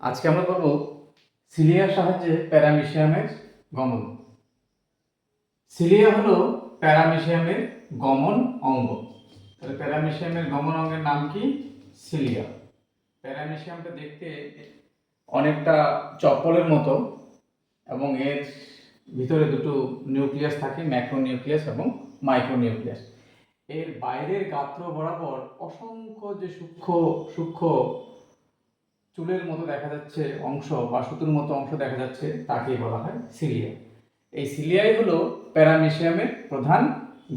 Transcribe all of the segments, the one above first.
আজকে আমরা করব সিলিয়ার সাহায্যে প্যারামিশিয়ামের গমন। সিলিয়া হলো প্যারামিশিয়ামের গমন অঙ্গ। তাহলে প্যারামিশিয়ামের গমন অঙ্গের নাম কি? সিলিয়া। প্যারামিশিয়ামটা দেখতে অনেকটা চপ্পলের মতো এবং এর ভিতরে দুটো নিউক্লিয়াস থাকে ম্যাক্রো নিউক্লিয়াস এবং মাইক্রো নিউক্লিয়াস এর বাইরের গাত্র বরাবর অসংখ্য যে সূক্ষ্ম সূক্ষ্ম চুলের মতো দেখা যাচ্ছে অংশ বা সুতুর মতো অংশ দেখা যাচ্ছে তাকে বলা হয় সিলিয়া এই সিলিয়াই হলো প্যারামেশিয়ামের প্রধান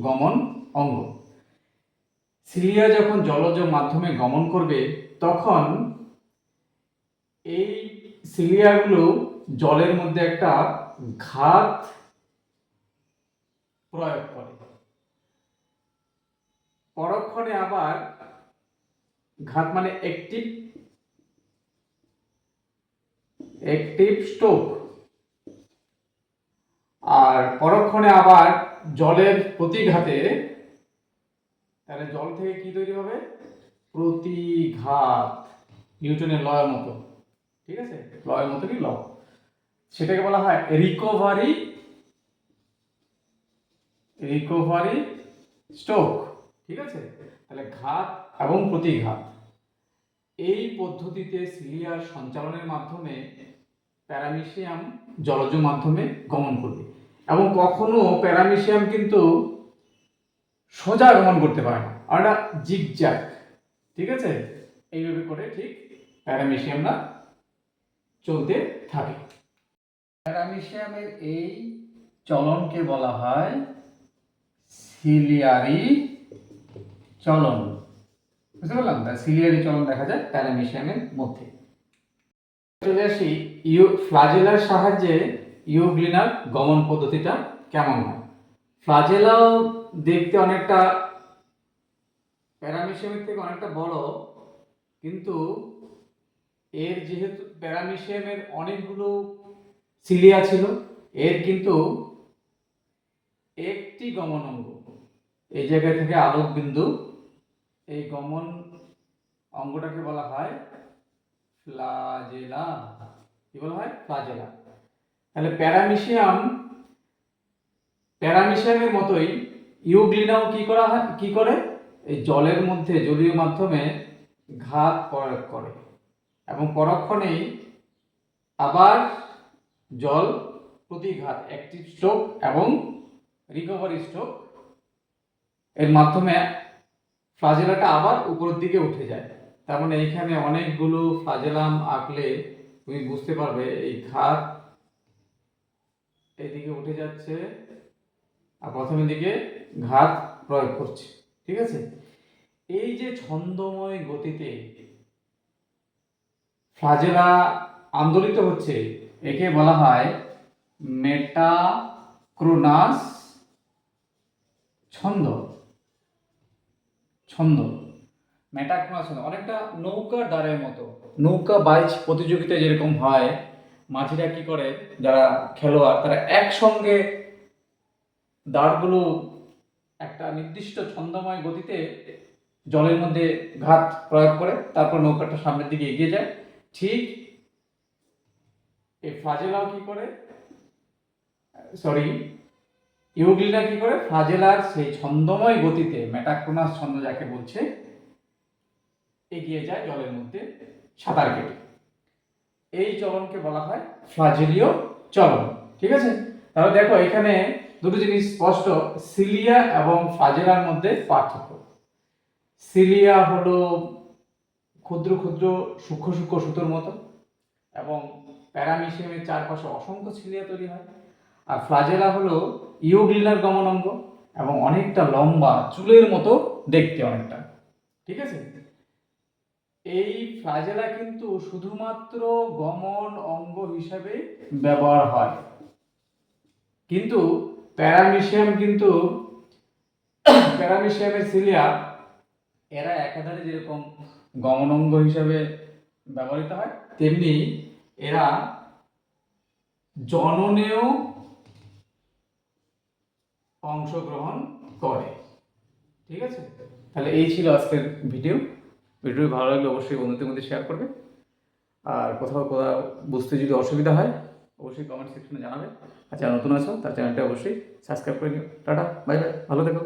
গমন অঙ্গ। সিলিয়া যখন জলজ মাধ্যমে গমন করবে, তখন এই সিলিয়াগুলো জলের মধ্যে একটা ঘাত প্রয়োগ করে। পরক্ষণে আবার ঘাত মানে একটিভ একটিভ স্টোক। আর পরক্ষণে আবার জলের প্রতিঘাতে, তাহলে জল থেকে কি তৈরি হবে? প্রতিঘাত। নিউটনের লয়ের মতো। ঠিক আছে? লয়ের মতনই ল সেটাকে বলা হয় রিকভারি রিকভারি স্ট্রোক ঠিক আছে? তাহলে ঘাত এবং প্রতিঘাত। এই পদ্ধতিতে সিলিয়ার সঞ্চালনের মাধ্যমে প্যারামিশিয়াম জলজ মাধ্যমে গমন করবে। এবং কখনো প্যারামিশিয়াম কিন্তু সোজা গমন করতে পারে না। আর জিগজ্যাগ। ঠিক আছে? এইভাবে করে ঠিক প্যারামিশিয়ামরা চলতে থাকে। প্যারামিশিয়ামের এই চলনকে বলা হয় সিলিয়ারি চলন। বুঝতে পারলাম? সিলিয়ারি চলন দেখা যায় প্যারামিশিয়ামের মধ্যে। চলে আসি ইউ ফ্লাজেলার সাহায্যে ইউগ্লিনার গমন পদ্ধতিটা কেমন হয়? ফ্লাজেলাও দেখতে অনেকটা প্যারামিশিয়ামের থেকে অনেকটা বড়, কিন্তু এর যেহেতু প্যারামিশিয়ামের অনেকগুলো সিলিয়া ছিল, এর কিন্তু একটি গমন অঙ্গ। এই জায়গা থেকে আলোক বিন্দু এই গমন অঙ্গটাকে বলা হয় ফ্লাজেলা। কি বলা হয়? ফ্লাজেলা। তাহলে প্যারামিশিয়াম, প্যারামিশিয়ামের মতোই ইউগ্লিনাও কি করা হয়? কি করে? এই জলের মধ্যে জলীয় মাধ্যমে ঘাত প্রয়োগ করে। এবং পরক্ষণেই আবার জল প্রতিঘাত অ্যাক্টিভ স্ট্রোক এবং রিকভারি স্ট্রোক এর মাধ্যমে ফ্লাজেলাটা আবার উপরের দিকে উঠে যায়। তার মানে এইখানে অনেকগুলো ফ্লাজেলাম আঁকলে তুমি বুঝতে পারবে, এই ঘাত এদিকে উঠে যাচ্ছে আর প্রথমের দিকে ঘাত প্রয়োগ করছে, ঠিক আছে? এই যে ছন্দময় গতিতে ফ্লাজেলা আন্দোলিত হচ্ছে, একে বলা হয় মেটাক্রোনাস ছন্দ ছন্দ। মেটাক্রোনাস ছন্দ অনেকটা নৌকা দাঁড়ের মতো। নৌকা, বাইচ প্রতিযোগিতা যেরকম হয়, মাঝিরা কি করে, যারা খেলোয়াড়, তারা একসঙ্গে দাঁড়গুলো একটা নির্দিষ্ট ছন্দময় গতিতে জলের মধ্যে ঘাত প্রয়োগ করে, তারপর নৌকাটা সামনের দিকে এগিয়ে যায়। ঠিক এই ফ্লাজেলাও কি করে সরি ইউগ্লিনা কি করে, ফ্লাজেলার সেই ছন্দময় গতিতে মেটাক্রোনাস ছন্দ যাকে বলছে এগিয়ে যায় জলের মধ্যে সাঁতার কেটে। এই চলনকে বলা হয় ফ্লাজেলীয় চলন, ঠিক আছে? তাহলে দেখো এখানে দুটো জিনিস স্পষ্ট, সিলিয়া এবং ফ্লাজেলার মধ্যে পার্থক্য। সিলিয়া হলো ক্ষুদ্র ক্ষুদ্র সূক্ষ্ম সূক্ষ্ম সুতোর মতো এবং প্যারামিশিয়ামের চারপাশে অসংখ্য সিলিয়া তৈরি হয়। আর ফ্লাজেলা হলো ইউগ্লিনার গমন অঙ্গ এবং অনেকটা লম্বা চুলের মতো দেখতে অনেকটা, ঠিক আছে? এই ফ্লাজেলা কিন্তু শুধুমাত্র গমন অঙ্গ হিসাবে ব্যবহার হয়। কিন্তু প্যারামিশিয়াম কিন্তু প্যারামিশিয়ামের সিলিয়া, এরা একাধারে যেরকম গমন অঙ্গ হিসাবে ব্যবহৃত হয়, তেমনি এরা জননেও অংশগ্রহণ করে। ঠিক আছে? তাহলে এই ছিল আজকের ভিডিও ভিডিও ভালো লাগলে অবশ্যই বন্ধুদের মধ্যে শেয়ার করবে। আর কোথাও কোথাও বুঝতে যদি অসুবিধা হয়, অবশ্যই কমেন্ট সেকশনে জানাবে। আর যারা নতুন আছো, তার চ্যানেলটা অবশ্যই সাবস্ক্রাইব করে নিও। টাটা বাই বাই ভালো থেকো।